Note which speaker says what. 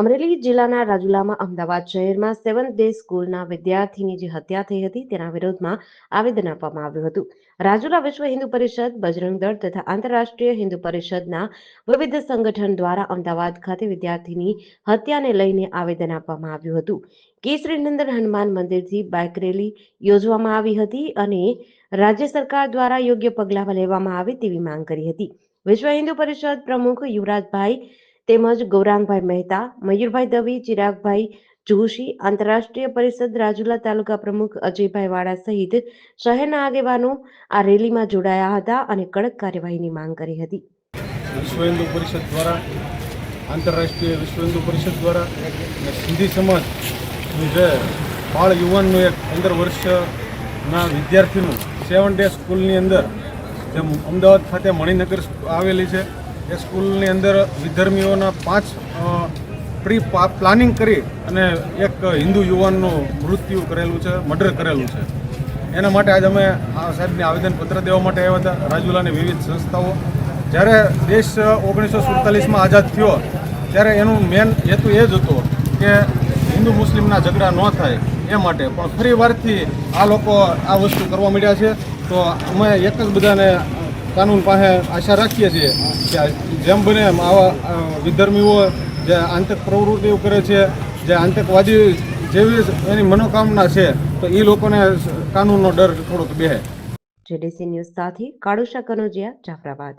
Speaker 1: અમરેલી જિલ્લાના રાજુલામાં અમદાવાદ શહેરમાં seventh day સ્કૂલના વિદ્યાર્થીની જે હત્યા થઈ હતી, તેના વિરોધમાં આવેદન આપવામાં આવ્યું હતું. રાજુલા વિશ્વ હિન્દુ પરિષદ, બજરંગ દળ તથા આંતરરાષ્ટ્રીય હિન્દુ પરિષદના વિવિધ સંગઠન દ્વારા અમદાવાદ ખાતે વિદ્યાર્થીની હત્યાને લઈને આવેદન આપવામાં આવ્યું હતું. કેસરીનંદન હનુમાન મંદિરથી બાઇક રેલી યોજવામાં આવી હતી અને રાજ્ય સરકાર દ્વારા યોગ્ય પગલાં લેવામાં આવે તેવી માંગ કરી હતી. વિશ્વ હિન્દુ પરિષદ પ્રમુખ યુવરાજભાઈ તેમજ ગૌરાંગભાઈ મહેતા, મયુરભાઈ દવી, ચિરાગભાઈ જોશી, આંતરરાષ્ટ્રીય પરિષદ રાજુલા તાલુકા પ્રમુખ અજયભાઈ વાળા સહિત શહેરના આગેવાનો આ રેલીમાં જોડાયા હતા અને કડક કાર્યવાહીની માંગ કરી હતી.
Speaker 2: વિશ્વ હિન્દુ પરિષદ દ્વારા, આંતરરાષ્ટ્રીય વિશ્વ હિન્દુ પરિષદ દ્વારા અને સિંધી સમાજ જે બાળ યુવાનનું એક પંદર વર્ષના વિદ્યાર્થીનું સેવન ડે સ્કૂલની અંદર જે અમદાવાદ ખાતે મણિનગર આવેલી છે એ સ્કૂલની અંદર વિધર્મીઓના પાંચ પ્રી પ્લાનિંગ કરી અને એક હિન્દુ યુવાનનું મૃત્યુ કરેલું છે, મર્ડર કરેલું છે. એના માટે આજે અમે આ સાહેબને આવેદનપત્ર દેવા માટે આવ્યા હતા, રાજુલાની વિવિધ સંસ્થાઓ. જ્યારે દેશ ઓગણીસો સુડતાલીસમાં આઝાદ થયો, ત્યારે એનું મેન હેતુ એ જ હતો કે હિન્દુ મુસ્લિમના ઝઘડા ન થાય એ માટે. પણ ફરી વારથી આ લોકો આ વસ્તુ કરવા માંડ્યા છે. તો અમે એક જ બધાને કાનૂન પાસે આશા રાખીએ છીએ કે જેમ બને એમ આવા વિધર્મીઓ જે આંતક પ્રવૃત્તિઓ કરે છે, જે આતંકવાદી જેવી એની મનોકામના છે, તો એ લોકોને કાનૂનનો ડર થોડોક બેહે.
Speaker 1: જેડીસી ન્યૂઝ સાથે કાળુશા કનોજિયા, જાફરાબાદ.